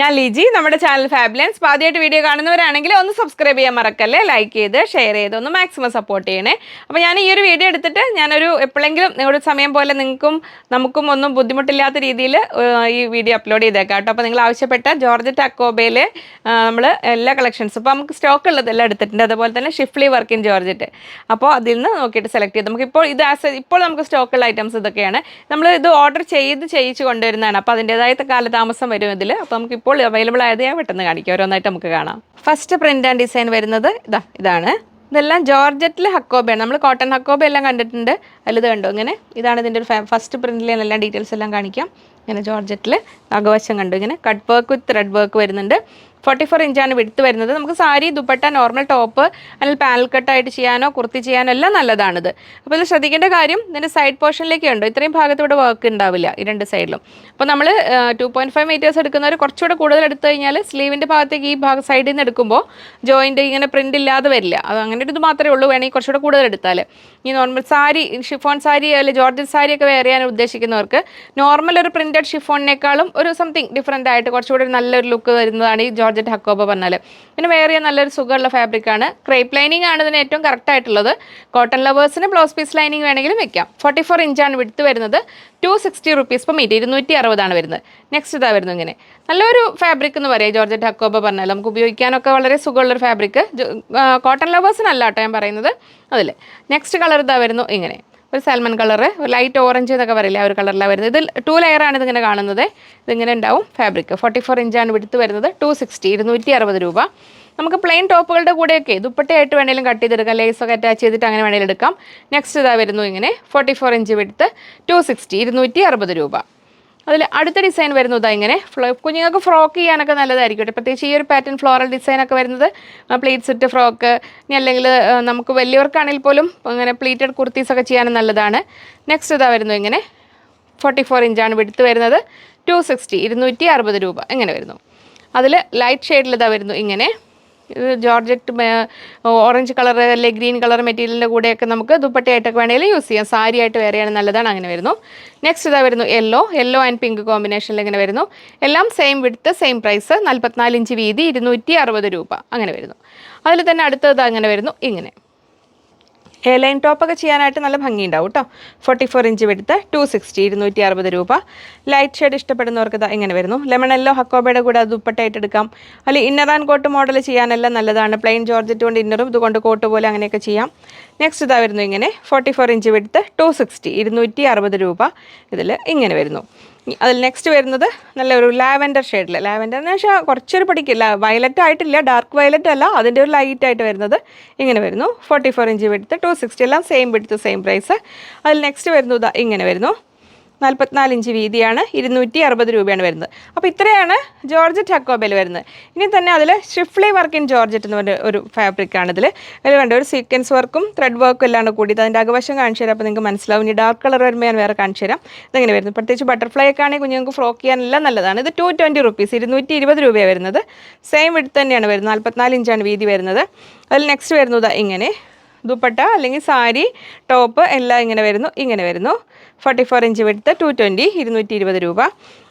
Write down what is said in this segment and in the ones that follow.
ഞാൻ ലിജി നമ്മുടെ ചാനൽ ഫാബ്ലൻസ് ആദ്യമായിട്ട് വീഡിയോ കാണുന്നവരാണെങ്കിൽ ഒന്ന് സബ്സ്ക്രൈബ് ചെയ്യാൻ മറക്കല്ലേ? ലൈക്ക് ചെയ്ത് ഷെയർ ചെയ്ത് ഒന്ന് മാക്സിമം സപ്പോർട്ട് ചെയ്യണേ. അപ്പോൾ ഞാൻ ഈ ഒരു വീഡിയോ എടുത്തിട്ട് ഞാനൊരു എപ്പോഴെങ്കിലും നിങ്ങളുടെ സമയം പോലെ നിങ്ങൾക്കും നമുക്കും ഒന്നും ബുദ്ധിമുട്ടില്ലാത്ത രീതിയിൽ ഈ വീഡിയോ അപ്ലോഡ് ചെയ്തേക്കാം കേട്ടോ. അപ്പോൾ നിങ്ങൾ ആവശ്യപ്പെട്ട ജോർജ് ടക്കോബയിലെ നമ്മൾ എല്ലാ കളക്ഷൻസും ഇപ്പോൾ നമുക്ക് സ്റ്റോക്ക് ഉള്ളതെല്ലാം എടുത്തിട്ടുണ്ട്. അതുപോലെ തന്നെ ഷിഫ്ലി വർക്ക് ഇൻ ജോർജറ്റ് അപ്പോൾ അതിൽ നിന്ന് നോക്കിയിട്ട് സെലക്ട് ചെയ്ത് നമുക്കിപ്പോൾ ഇത് ആസ് ഇപ്പോൾ നമുക്ക് സ്റ്റോക്കുള്ള ഐറ്റംസ് ഇതൊക്കെയാണ്. നമ്മൾ ഇത് ഓർഡർ ചെയ്ത് ചെയ്യിച്ച് കൊണ്ടുവരുന്നതാണ്. അപ്പോൾ അതിന്റേതായ കാലതാമസം വരും ഇതിൽ അപ്പോൾ നമുക്ക് ഇപ്പോൾ അവൈലബിൾ ആയത് ഞാൻ പെട്ടെന്ന് കാണിക്കാം. ഓരോന്നായിട്ട് നമുക്ക് കാണാം. ഫസ്റ്റ് പ്രിന്റ് ആൻഡ് ഡിസൈൻ വരുന്നത് ഇതാ ഇതാണ്. ഇതെല്ലാം ജോർജറ്റിലെ ഹക്കോബയാണ് നമ്മൾ കോട്ടൺ ഹക്കോബ എല്ലാം കണ്ടിട്ടുണ്ട്. ഇത് കണ്ടു? ഇങ്ങനെ. ഇതാണ് ഇതിന്റെ ഒരു ഫസ്റ്റ് പ്രിന്റിൽ എല്ലാ ഡീറ്റെയിൽസ് എല്ലാം കാണിക്കാം. ഇങ്ങനെ ജോർജറ്റിൽ അകവശം കണ്ടു. ഇങ്ങനെ cut work with thread work വരുന്നുണ്ട്. ഫോർട്ടി ഫോർ ഇഞ്ചാണ് വിടുത്ത് വരുന്നത്. നമുക്ക് സാരി ദുപ്പട്ട നോർമൽ ടോപ്പ് അല്ലെങ്കിൽ പാനൽ കട്ടായിട്ട് ചെയ്യാനോ കുർത്തി ചെയ്യാനോ എല്ലാം നല്ലതാണിത്. അപ്പോൾ ഇത് ശ്രദ്ധിക്കേണ്ട കാര്യം ഇതിന്റെ സൈഡ് പോർഷനിലേക്ക് ഉണ്ടോ ഇത്രയും ഭാഗത്ത് ഇവിടെ വർക്ക് ഉണ്ടാവില്ല ഈ രണ്ട് സൈഡിലും അപ്പോൾ നമ്മൾ ടു പോയിന്റ് ഫൈവ് മീറ്റേഴ്സ് എടുക്കുന്നവർ കുറച്ചുകൂടെ കൂടുതൽ എടുത്തു കഴിഞ്ഞാൽ സ്ലീവിന്റെ ഭാഗത്തേക്ക് ഈ ഭാഗം സൈഡിൽ നിന്ന് എടുക്കുമ്പോൾ ജോയിന്റ് ഇങ്ങനെ പ്രിന്റ് ഇല്ലാതെ വരില്ല. അത് അങ്ങനെ ഒരു ഇത് മാത്രമേ ഉള്ളൂ. വേണമെങ്കിൽ കുറച്ചുകൂടെ കൂടുതൽ എടുത്താൽ ഈ നോർമൽ സാരി ഷിഫോൺ സാരി അല്ലെങ്കിൽ ജോർജൻ സാരി ഒക്കെ വെയർ ചെയ്യാൻ ഉദ്ദേശിക്കുന്നവർക്ക് നോർമൽ ഒരു പ്രിന്റഡ് ഷിഫോണിനേക്കാളും ഒരു സംതിങ് ഡിഫറെന്റ് ആയിട്ട് കുറച്ചുകൂടി നല്ലൊരു ലുക്ക് വരുന്നതാണ് ഈ ജോർജറ്റ് ഹക്കോബ പറഞ്ഞാൽ പിന്നെ വേറെ നല്ലൊരു സുഖമുള്ള ഫാബ്രിക്കാണ് ക്രേപ്പ് ലൈനിങ് ആണ് ഇതിന് ഏറ്റവും കറക്റ്റ് ആയിട്ടുള്ളത്. കോട്ടൺ ലവേഴ്സിന് ബ്ലൗസ് പീസ് ലൈനിങ് വേണമെങ്കിലും വെക്കാം. ഫോർട്ടി ഫോർ ഇഞ്ചാണ് വിടുത്ത് വരുന്നത്. Two sixty rupees per metre ഇരുന്നൂറ്റി അറുപതാണ് വരുന്നത്. നെക്സ്റ്റ് ഇതാ വരുന്നത് ഇങ്ങനെ. നല്ലൊരു ഫാബ്രിക് എന്ന് പറയാം ജോർജറ്റ് ഹക്കോബ പറഞ്ഞാൽ നമുക്ക് ഉപയോഗിക്കാനൊക്കെ വളരെ സുഖമുള്ളൊരു ഫാബ്രിക് കോട്ടൺ ലവേഴ്സിനല്ല കേട്ടോ ഞാൻ പറയുന്നത്. അതിൽ നെക്സ്റ്റ് കളർ ഇതാ വരുന്നു ഇങ്ങനെ. ഒരു സാൽമൺ കളറ് ഒരു ലൈറ്റ് ഓറഞ്ച് എന്നൊക്കെ പറയില്ല ആ ഒരു കളറിലാണ് വരുന്നത്. ഇതിൽ ടു ആണ് ഇതിങ്ങനെ കാണുന്നത്. ഇതിങ്ങനെ ഉണ്ടാവും ഫാബ്രിക് ഫോർട്ടി ഫോർ ഇഞ്ചാണ് വിടുത്ത് വരുന്നത് ടു സിക്സ്റ്റി ഇരുന്നൂറ്റി അറുപത് രൂപ. നമുക്ക് പ്ലെയിൻ ടോപ്പുകളുടെ കൂടെയൊക്കെ ദുപ്പട്ടയായിട്ട് വേണേലും കട്ട് ചെയ്തെടുക്കാം ലേസൊക്കെ അറ്റാച്ച് ചെയ്തിട്ട് അങ്ങനെ വേണേലും എടുക്കാം. നെക്സ്റ്റ് ഇതാ വരുന്നു ഇങ്ങനെ forty four inch width two sixty ഇരുന്നൂറ്റി അറുപത് രൂപ. അതിൽ അടുത്ത ഡിസൈൻ വരുന്നത് ഇങ്ങനെ. കുഞ്ഞുങ്ങൾക്ക് ഫ്രോക്ക് ചെയ്യാനൊക്കെ നല്ലതായിരിക്കും പ്രത്യേകിച്ച് ഈ ഒരു പാറ്റേൺ ഫ്ലോറൽ ഡിസൈനൊക്കെ വരുന്നത് പ്ലീറ്റ്സ് ഇട്ട് ഫ്രോക്ക് ഇനി അല്ലെങ്കിൽ നമുക്ക് വലിയവർക്കാണെങ്കിൽ പോലും അങ്ങനെ പ്ലീറ്റഡ് കുർത്തീസൊക്കെ ചെയ്യാനും നല്ലതാണ്. നെക്സ്റ്റ് ഇതാ വരുന്നു ഇങ്ങനെ. ഫോർട്ടി ഫോർ ഇഞ്ചാണ് വിടുത്ത് വരുന്നത്. ടു സിക്സ്റ്റി ഇരുന്നൂറ്റി അറുപത് രൂപ. ഇങ്ങനെ വരുന്നു. അതിൽ ലൈറ്റ് ഷെയ്ഡിൽ ഇതാ വരുന്നു ഇങ്ങനെ. ജോർജറ്റ് ഓറഞ്ച് കളർ അല്ലെങ്കിൽ ഗ്രീൻ കളർ മെറ്റീരിയലിന്റെ കൂടെയൊക്കെ നമുക്ക് ദുപ്പട്ടയായിട്ടൊക്കെ വേണമെങ്കിൽ യൂസ് ചെയ്യാം. സാരി ആയിട്ട് വേറെയാണ് നല്ലതാണ് അങ്ങനെ വരുന്നു. നെക്സ്റ്റ് ഇതാ വരുന്നു യെല്ലോ യെല്ലോ ആൻഡ് പിങ്ക് കോമ്പിനേഷനിൽ ഇങ്ങനെ വരുന്നു. എല്ലാം സെയിം വിടുത്ത് സെയിം പ്രൈസ് നാൽപ്പത്തിനാല് ഇഞ്ച് വീതി ഇരുന്നൂറ്റി രൂപ അങ്ങനെ വരുന്നു. അതിൽ തന്നെ അടുത്തത് അങ്ങനെ വരുന്നു ഇങ്ങനെ. എ ലൈൻ ടോപ്പൊക്കെ ചെയ്യാനായിട്ട് നല്ല ഭംഗിയുണ്ടാവും കേട്ടോ forty four inch width two sixty ഇരുന്നൂറ്റി അറുപത് രൂപ. ലൈറ്റ് ഷെയ്ഡ് ഇഷ്ടപ്പെടുന്നവർക്ക് ഇങ്ങനെ വരുന്നു. ലെമൺ എല്ലോ ഹക്കോബയുടെ കൂടെ അത് ഉപ്പട്ടായിട്ട് എടുക്കാം അല്ലെ ഇന്നർ ആൻഡ് കോട്ട് മോഡൽ ചെയ്യാനെല്ലാം നല്ലതാണ്. പ്ലെയിൻ ജോർജറ്റ് കൊണ്ട് ഇന്നറും ഇതുകൊണ്ട് കോട്ട് പോലെ അങ്ങനെയൊക്കെ ചെയ്യാം. നെക്സ്റ്റ് ഇതാ വരുന്നു ഇങ്ങനെ. Forty four inch width two sixty ഇരുന്നൂറ്റി അറുപത് രൂപ. ഇതിൽ ഇങ്ങനെ വരുന്നു. അതിൽ നെക്സ്റ്റ് വരുന്നത് നല്ലൊരു ലാവൻഡർ ഷെയ്ഡിൽ ലാവൻഡർ എന്ന് വെച്ചാൽ കുറച്ചൊരു പഠിക്കില്ല വയലറ്റ് ആയിട്ടില്ല ഡാർക്ക് വയലറ്റ് അല്ല. അതിന്റെ ഒരു ലൈറ്റ് ആയിട്ട് വരുന്നത് ഇങ്ങനെ വരുന്നു. Forty four inch width two sixty എല്ലാം സെയിം വെടുത്ത് സെയിം പ്രൈസ് അതിൽ നെക്സ്റ്റ് വരുന്നത് ഇങ്ങനെ വരുന്നു. നാൽപ്പത്തിനാല് ഇഞ്ച് വീതിയാണ് ഇരുന്നൂറ്റി അറുപത് രൂപയാണ് വരുന്നത്. അപ്പോൾ ഇത്രയാണ് ജോർജറ്റ് അക്കോബയിൽ വരുന്നത്. ഇനി തന്നെ അതിൽ ഷിഫ്ലി വർക്ക് ഇൻ ജോർജറ്റ് എന്ന് പറഞ്ഞ ഒരു ഫാബ്രിക്കാണ് ഇതിൽ അതിൽ വേണ്ട ഒരു സീക്വൻസ് വർക്കും ത്രെഡ് വർക്കും എല്ലാം കൂടി. അതിന്റെ അകവശം കാണിച്ചു തരാം അപ്പോൾ നിങ്ങൾക്ക് മനസ്സിലാവും. ഇനി ഡാർക്ക് കളർ വരുമ്പോൾ ഞാൻ വേറെ കാണിച്ചു തരാം. ഇതെങ്ങനെ വരുന്നു പ്രത്യേകിച്ച് ബട്ടർഫ്ലൈ ഒക്കെ ആണെങ്കിൽ കുഞ്ഞുങ്ങൾക്ക് ഫ്രോക്ക് ചെയ്യാനെല്ലാം നല്ലതാണ്. ഇത് ടു ട്വന്റി റുപ്പീസ് ഇരുന്നൂറ്റി ഇരുപത് രൂപയാണ് വരുന്നത്. സെയിം വിടുത്ത് തന്നെയാണ് വരുന്നത് നാൽപ്പത്തിനാല് ഇഞ്ചാണ് വീതി വരുന്നത്. അതിൽ നെക്സ്റ്റ് വരുന്നത് ഇങ്ങനെ. ദുപ്പട്ട അല്ലെങ്കിൽ സാരി ടോപ്പ് എല്ലാം ഇങ്ങനെ വരുന്നു ഇങ്ങനെ വരുന്നു. Forty four inch width two twenty ഇരുന്നൂറ്റി ഇരുപത് രൂപ.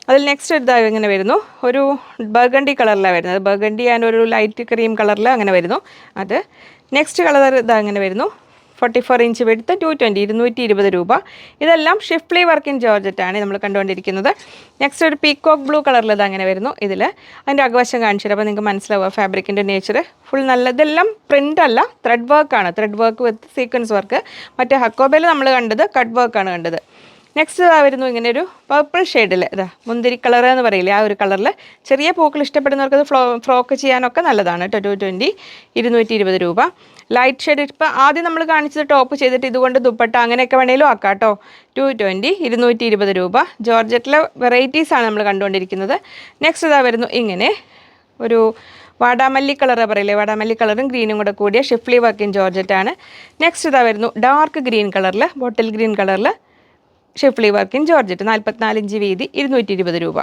അതിൽ നെക്സ്റ്റ് എടുത്താൽ ഇങ്ങനെ വരുന്നു. ഒരു ബർഗണ്ടി കളറിലാണ് വരുന്നത്. ബർഗണ്ടി ആൻഡ് ഒരു ലൈറ്റ് ക്രീം കളറിൽ അങ്ങനെ വരുന്നു. അത് നെക്സ്റ്റ് കളർ ഇതാ അങ്ങനെ വരുന്നു. Forty four inch width two twenty ഇരുന്നൂറ്റി ഇരുപത് രൂപ. ഇതെല്ലാം ഷിഫ്ലി വർക്ക് ഇൻ ജോർജറ്റാണ് നമ്മൾ കണ്ടുകൊണ്ടിരിക്കുന്നത്. നെക്സ്റ്റ് ഒരു പീക്കോക്ക് ബ്ലൂ കളറിൽ ഇത് അങ്ങനെ വരുന്നു ഇതിൽ അതിന്റെ അകവശം കാണിച്ചു തരാം അപ്പോൾ നിങ്ങൾക്ക് മനസ്സിലാവുക ഫാബ്രിക്കിന്റെ നേച്ചർ ഫുൾ നല്ല ഇതെല്ലാം പ്രിന്റ് അല്ല ത്രെഡ് വർക്കാണ് thread work with sequence work മറ്റേ ഹക്കോബയിൽ നമ്മൾ കണ്ടത് കട്ട് വർക്കാണ് കണ്ടത്. നെക്സ്റ്റ് ഇതാ വരുന്നു ഇങ്ങനെ ഒരു പർപ്പിൾ ഷെയ്ഡിൽ ഇതാ മുന്തിരി കളർ എന്ന് പറയില്ലേ ആ ഒരു കളറിൽ ചെറിയ പൂക്കൾ ഇഷ്ടപ്പെടുന്നവർക്ക് അത് ഫ്ലോ ഫ്രോക്ക് ചെയ്യാനൊക്കെ നല്ലതാണ് കേട്ടോ ടു ട്വന്റി ഇരുന്നൂറ്റി ഇരുപത് രൂപ. ലൈറ്റ് ഷെയ്ഡ് ഇപ്പോൾ ആദ്യം നമ്മൾ കാണിച്ചത് ടോപ്പ് ചെയ്തിട്ട് ഇതുകൊണ്ട് ദുപ്പട്ട അങ്ങനെയൊക്കെ വേണേലും ആക്കാം കേട്ടോ ടു ട്വന്റി ഇരുന്നൂറ്റി ഇരുപത് രൂപ. ജോർജറ്റിലെ വെറൈറ്റീസാണ് നമ്മൾ കണ്ടുകൊണ്ടിരിക്കുന്നത്. നെക്സ്റ്റ് ഇതാ വരുന്നു ഇങ്ങനെ ഒരു വാടാമല്ലി കളർ പറയില്ലേ വാടാമല്ലി കളറും ഗ്രീനും കൂടെ കൂടിയ ഷിഫ്ലി വർക്കിൻ ജോർജറ്റാണ് നെക്സ്റ്റ് ഇതാ വരുന്നു ഡാർക്ക് ഗ്രീൻ കളറിൽ ബോട്ടിൽ ഗ്രീൻ കളറിൽ ഷിഫ്ലി വർക്കിൻ ജോർജറ്റ് നാൽപ്പത്തിനാല് ഇഞ്ച് വീതി ഇരുന്നൂറ്റി ഇരുപത് രൂപ.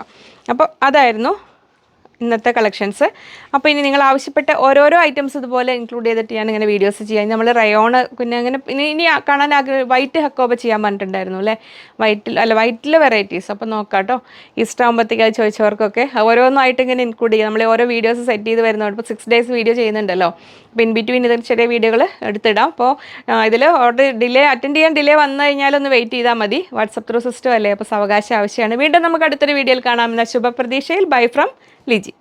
അപ്പോൾ അതായിരുന്നു ഇന്നത്തെ കളക്ഷൻസ്. അപ്പോൾ ഇനി നിങ്ങൾ ആവശ്യപ്പെട്ട ഓരോരോ ഐറ്റംസ് ഇതുപോലെ ഇൻക്ലൂഡ് ചെയ്തിട്ട് ഞാൻ ഇങ്ങനെ വീഡിയോസ് ചെയ്യാം. നമ്മൾ റയോണ് പിന്നെ അങ്ങനെ ഇനി ഇനി കാണാൻ ആഗ്രഹം വൈറ്റ് ഹക്കോബ ചെയ്യാൻ പറഞ്ഞിട്ടുണ്ടായിരുന്നു അല്ലേ? വൈറ്റിൽ അല്ല വൈറ്റിലെ വെറൈറ്റീസ് അപ്പോൾ നോക്കാം കേട്ടോ ഇഷ്ടമാകുമ്പോഴത്തേക്ക് അത് ചോദിച്ചവർക്കൊക്കെ. ഓരോന്നായിട്ട് ഇങ്ങനെ ഇൻക്ലൂഡ് ചെയ്യാം. നമ്മൾ ഓരോ വീഡിയോസ് സെറ്റ് ചെയ്ത് വരുന്നുണ്ട് ഇപ്പോൾ സിക്സ് ഡേയ്സ് വീഡിയോ ചെയ്യുന്നുണ്ടല്ലോ. അപ്പോൾ ഇൻ ബിറ്റ്വീൻ ഇതിൽ ചെറിയ വീഡിയോകൾ എടുത്തിടാം. അപ്പോൾ ഇതിൽ ഓർഡർ ഡിലേ അറ്റൻഡ് ചെയ്യാൻ ഡിലേ വന്നു കഴിഞ്ഞാൽ ഒന്ന് വെയിറ്റ് ചെയ്താൽ മതി. വാട്സപ്പ് ത്രൂ സിസ്റ്റം അല്ലേ? അപ്പോൾ സാവകാശം ആവശ്യമാണ്. വീണ്ടും നമുക്ക് അടുത്തൊരു വീഡിയോയിൽ കാണാമെന്ന ശുഭപ്രതീക്ഷയിൽ. Bye from Liji